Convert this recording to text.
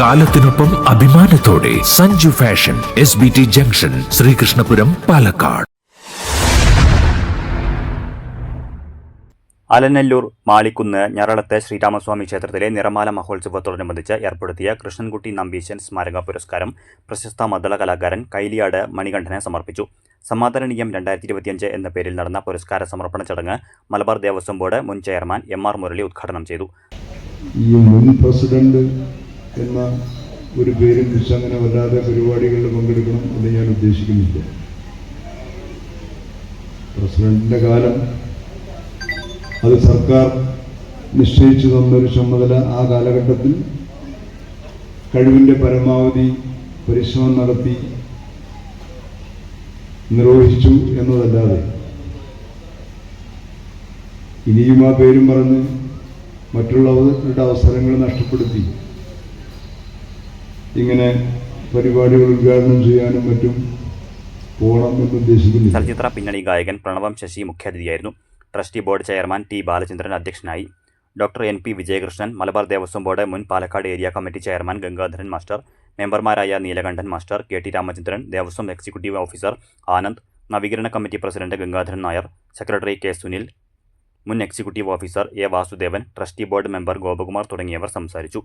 കാലത്തിനൊപ്പം അഭിമാനത്തോടെ Sanju fashion S B T junction Sreekrishnapuram Palakkad. Alanallur Malikkunnu ഞരളത്തെ Sreeramaswamy ക്ഷേത്രത്തിലെ നിറമാല മഹോത്സവത്തോടനുബന്ധിച്ച് ഏർപ്പെടുത്തിയ കൃഷ്ണൻകുട്ടി നമ്പീശൻ സ്മാരക പുരസ്കാരം പ്രശസ്ത മദ്ദള കലാകാരൻ കൈലിയാട് മണികണ്ഠനെ സമർപ്പിച്ചു. സമാധാനീയം രണ്ടായിരത്തി ഇരുപത്തിയഞ്ച് എന്ന പേരിൽ നടന്ന പുരസ്കാര സമർപ്പണ ചടങ്ങ് മലബാർ ദേവസ്വം ബോർഡ് മുൻ ചെയർമാൻ എം ആർ മുരളി ഉദ്ഘാടനം ചെയ്തു. പ്രസിഡന്റ് എന്ന ഒരു പേരും വെച്ച് അങ്ങനെ വല്ലാതെ പരിപാടികളിൽ പങ്കെടുക്കണം എന്ന് ഞാൻ ഉദ്ദേശിക്കുന്നില്ല. പ്രസിഡന്റിന്റെ കാലം അത് സർക്കാർ നിശ്ചയിച്ചു തന്നൊരു ചുമതല ആ കാലഘട്ടത്തിൽ കഴിവിന്റെ പരമാവധി പരിശ്രമം നടത്തി നിർവഹിച്ചു എന്നതല്ലാതെ ഇനിയും ആ പേരും പറഞ്ഞ് മറ്റുള്ളവരുടെ അവസരങ്ങൾ നഷ്ടപ്പെടുത്തി ഇങ്ങനെ പരിപാടികൾ ഉദ്ഘാടനം ചെയ്യാനും മറ്റും പോകണം എന്ന് ഉദ്ദേശിക്കുന്നു ചലച്ചിത്ര പിന്നണി ഗായകൻ Pranavam Sasi മുഖ്യാതിഥിയായിരുന്നു. Trustee board chairman T Balachandran അധ്യക്ഷനായി. Doctor N P Vijayakrishnan Malabar Devaswom Board മുൻ Palakkad area committee chairman Gangadharan master മെമ്പർമാരായ Neelakandan master K T Ramachandran Devaswom executive officer Anand നവീകരണ committee president Gangadharan Nair secretary K Sunil മുൻ executive officer A Vasudevan trustee board member Gopakumar തുടങ്ങിയവർ സംസാരിച്ചു.